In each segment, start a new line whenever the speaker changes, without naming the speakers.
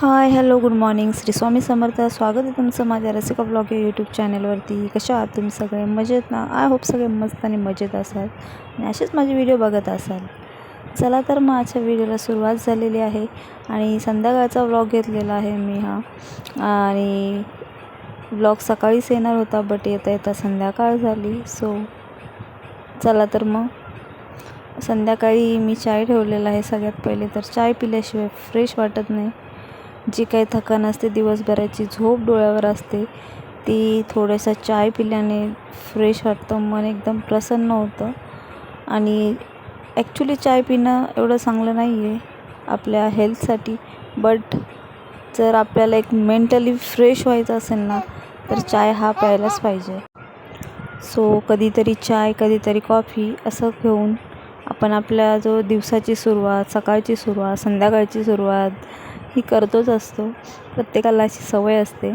Hi hello good morning Shri Swami Samarth. स्वागत आहे तुमचं माझ्या रसिका ब्लॉग या यूट्यूब चॅनलवरती कशा आहात तुम्ही सगळे? मजेत ना? आय होप सगळे मस्त आणि मजेत असाल. आणि असेच माझे व्हिडिओ बघत असाल. चला तर मग आजच्या व्हिडिओला सुरुवात झालेली आहे. आणि संध्याकाळचा व्लॉग घेतलेला आहे मी हा. आणि ब्लॉग सकाळीच येणार होता बट येता येता संध्याकाळ झाली. सो चला तर मग. संध्याकाळी मी चाय ठेवलेला आहे सगळ्यात पहिले. तर चाय पिल्याशिवाय फ्रेश वाटत नाही. जी काही थकान असते दिवसभराची झोप डोळ्यावर असते ती थोडासा चाय पिल्याने फ्रेश वाटतं मन एकदम प्रसन्न होतं. आणि ॲक्च्युली चाय पिणं एवढं चांगलं नाही आहे आपल्या हेल्थसाठी बट जर आपल्याला एक मेंटली फ्रेश व्हायचं असेल ना तर चाय हा प्यायलाच पाहिजे. सो कधीतरी चाय कधीतरी कॉफी असं घेऊन आपण आपल्या जो दिवसाची सुरुवात सकाळची सुरुवात संध्याकाळची सुरुवात ही करतोच असतो. प्रत्येकाला अशी सवय असते.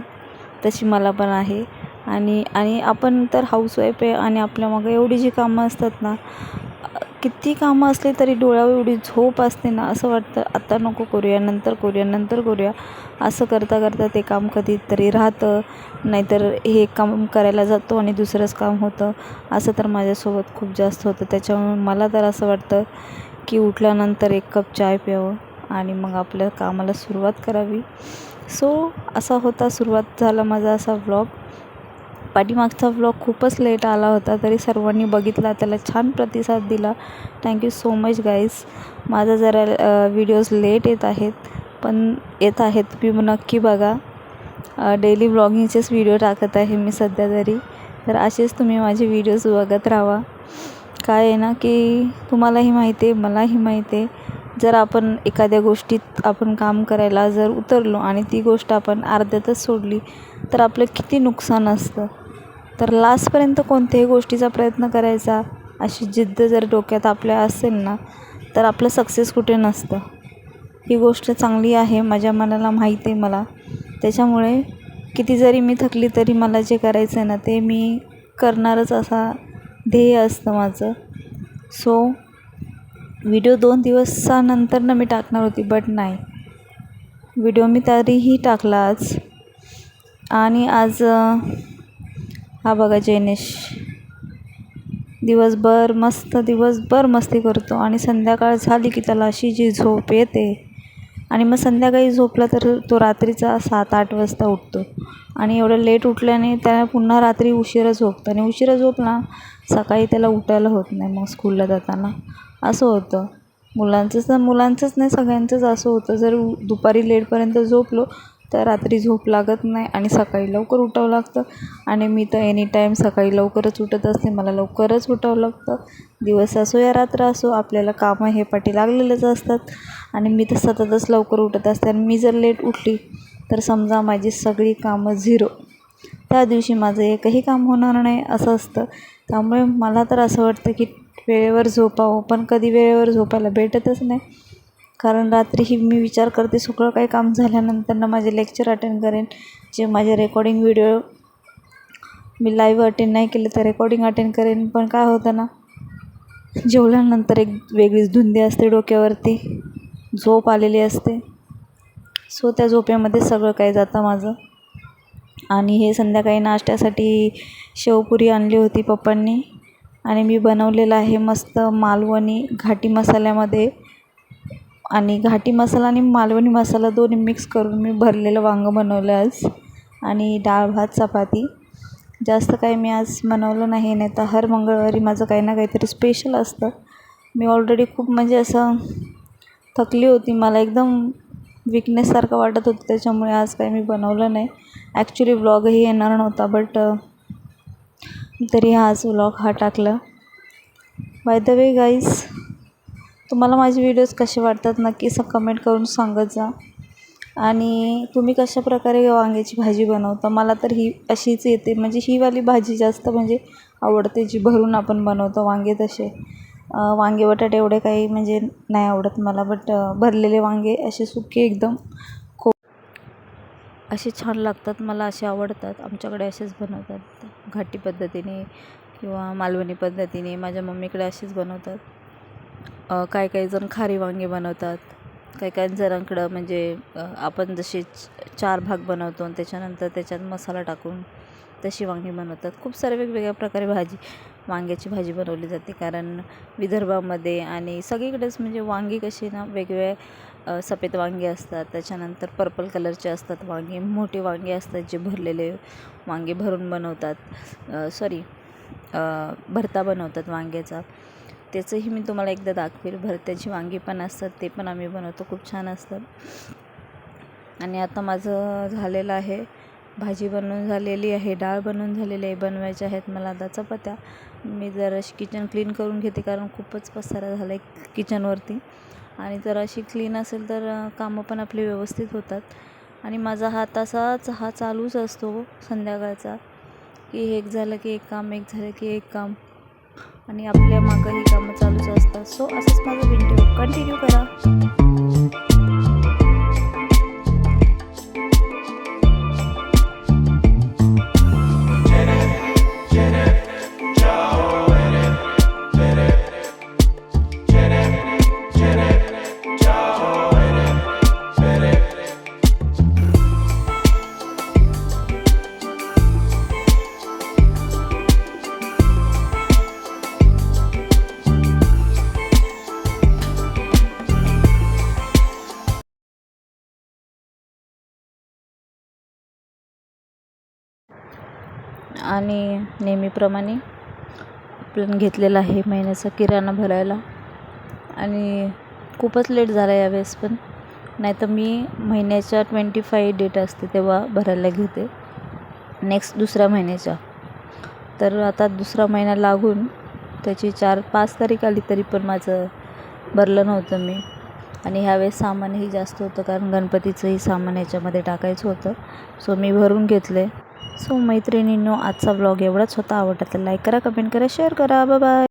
तशी मला पण आहे. आणि आणि आपण तर हाऊसवाईफ आहे आणि आपल्या मागं एवढी जी कामं असतात ना किती कामं असली तरी डोळ्यावर एवढी झोप असते ना असं वाटतं आत्ता नको करूया नंतर करूया नंतर करूया. असं करता करता ते काम कधीतरी राहतं. नाहीतर हे काम करायला जातो आणि दुसरंच काम होतं. असं तर माझ्यासोबत खूप जास्त होतं. त्याच्यामुळे मला तर असं वाटतं की उठल्यानंतर एक कप चाय प्यावं. आणि मग आपल्या कामाला सुरुवात करावी. सो असा होता सुरुवात झाला माझा असा व्लॉग पाठीमागचा व्लॉग खूपच लेट आला होता तरी सर्वांनी बघितला त्याला छान प्रतिसाद दिला. थँक्यू सो मच गाईज माझा जरा व्हिडिओज लेट येत आहेत पण येत आहेत तुम्ही नक्की बघा. डेली ब्लॉगिंगचेच व्हिडिओ टाकत आहे मी सध्या तरी. तर असेच तुम्ही माझे व्हिडिओज बघत राहा. काय आहे ना की तुम्हालाही माहिती आहे मलाही माहिती आहे. जर आपण एखाद्या गोष्टीत आपण काम करायला जर उतरलो आणि ती गोष्ट आपण अर्ध्यातच सोडली तर आपलं किती नुकसान असतं? तर लास्टपर्यंत कोणत्याही गोष्टीचा प्रयत्न करायचा अशी जिद्द जर डोक्यात आपल्या असेल ना तर आपलं सक्सेस कुठे नसतं. ही गोष्ट चांगली आहे माझ्या मनाला माहिती आहे मला. त्याच्यामुळे किती जरी मी थकली तरी मला जे करायचं आहे ना ते मी करणारच असा ध्येय असतं माझं. सो व्हिडिओ दोन दिवसानंतर मी टाकणार होती बट नाही. व्हिडिओ मी तरीही टाकला आज. आणि आज हा बघा जैनेश. दिवसभर मस्त दिवसभर मस्ती करतो आणि संध्याकाळ झाली की त्याला अशी जी झोप येते. आणि मग संध्याकाळी झोपला तर तो रात्रीचा सात आठ वाजता उठतो. आणि एवढं लेट उठल्याने त्याला पुन्हा रात्री उशिरा झोपतं. आणि उशिरा झोपला सकाळी त्याला उठायला होत नाही मग स्कूलला जाताना. असं होतं. मुलांचंच तर मुलांचंच नाही सगळ्यांचंच असं होतं. जर दुपारी लेटपर्यंत झोपलो तर रात्री झोप लागत नाही आणि सकाळी लवकर उठावं लागतं. आणि मी तर एनी टाईम सकाळी लवकरच उठत असते. मला लवकरच उठावं लागतं. दिवस असो या रात्र असो आपल्याला कामं हे पाठी लागलेलेच असतात. आणि मी तर सततच लवकर उठत असते. आणि मी जर लेट उठली तर समजा माझी सगळी कामं झिरो. त्या दिवशी माझं एकही काम होणार नाही असं असतं. त्यामुळे मला तर असं वाटतं की वेळेवर झोपावं पण कधी वेळेवर झोपायला भेटतच नाही. कारण रात्रीही मी विचार करते सगळं काही काम झाल्यानंतर ना माझे लेक्चर अटेंड करेन. जे माझे रेकॉर्डिंग व्हिडिओ मी लाईव्ह अटेंड नाही केले तर रेकॉर्डिंग अटेंड करेन. पण काय होतं ना जेवल्यानंतर एक वेगळीच धुंदी असते डोक्यावरती. झोप आलेली असते. सो त्या झोपेमध्ये सगळं काही जातं माझं. आणि हे संध्याकाळी नाश्त्यासाठी शेवपुरी आणली होती पप्पांनी. आणि मी बनवलेलं आहे मस्त मालवणी घाटी मसाल्यामध्ये. आणि घाटी मसाला आणि मालवणी मसाला दोन्ही मिक्स करून मी भरलेलं वांगं बनवलं आज. आणि डाळ भात चपाती. जास्त काही मी आज बनवलं नाही नाही तर हर मंगळवारी माझं काही ना काहीतरी स्पेशल असतं. मी ऑलरेडी खूप म्हणजे असं थकली होती. मला एकदम विकनेससारखं वाटत होतं. त्याच्यामुळे आज काही मी बनवलं नाही. ॲक्च्युली ब्लॉगही येणार नव्हता बट तरी आज व्लॉग हा टाकला. बाय द वे गाईज तुम्हाला माझे व्हिडिओज कसे वाटतात नक्की स कमेंट करून सांगत जा. आणि तुम्ही कशा प्रकारे वांग्याची भाजी बनवता? मला तर ही अशीच येते. म्हणजे ही वाली भाजी जास्त म्हणजे आवडते जी भरून आपण बनवतो वांगे तसे. वांगे बटाटे एवढे काही म्हणजे नाही आवडत मला बट भरलेले वांगे असे सुके एकदम. असे छान लागतात मला असे आवडतात. आमच्याकडे असेच बनवतात. घाटी पद्धतीने किंवा मालवणी पद्धतीने माझ्या मम्मीकडे असेच बनवतात. काही काही जण खारी वांगे बनवतात. काही काही जणांकडं म्हणजे आपण जसे च- चार भाग बनवतो आणि त्याच्यानंतर त्याच्यात मसाला टाकून तशी वांगी बनवतात. खूप सारे वेगवेगळ्या प्रकारे भाजी वांग्याची भाजी बनवली जाते. कारण विदर्भामध्ये आणि सगळीकडेच म्हणजे वांगी कशी ना वेगवेगळे सफेद वांगे असतात. त्याच्यानंतर पर्पल कलरचे असतात वांगे. मोठे वांगे असतात जे भरलेले वांगे भरून बनवतात. सॉरी भरता बनवतात वांग्याचा. त्याचंही मी तुम्हाला एकदा दाखवेल. भरत्याची वांगी पण असतात ते पण आम्ही बनवतो. खूप छान असतात. आणि आता माझं झालेलं आहे. भाजी बनवून झालेली आहे. डाळ बनवून झालेली आहे. बनवायच्या आहेत मला आता चपात्या. मी जराशी किचन क्लीन करून घेते कारण खूपच पसारा झाला आहे किचनवरती आणि जर अशी क्लीन असेल तर कामं पण आपली व्यवस्थित होतात. आणि माझा हा तसाच हा चालूच असतो संध्याकाळचा. की एक झालं की एक काम एक झालं की एक काम. आणि आपल्या मागं ही कामं चालूच असतात. सो असंच माझं व्हिडिओ कंटिन्यू करा. आणि नेहमीप्रमाणे आपण घेतलेला आहे महिन्याचा किराणा भरायला. आणि खूपच लेट झाला यावेळेस पण. नाही तर मी महिन्याच्या ट्वेंटी फाय डेट असते तेव्हा भरायला घेते. नेक्स्ट दुसऱ्या महिन्याच्या. तर आता दुसरा महिना लागून त्याची चार पाच तारीख आली तरी पण माझं भरलं नव्हतं मी. आणि ह्यावेळेस सामानही जास्त होतं कारण गणपतीचंही सामान याच्यामध्ये टाकायचं होतं. सो मी भरून घेतले सो मैत्रिणींनो आजचा व्लॉग एवढाच होता. आवडला तर लाईक करा कमेंट करा शेअर करा. बाय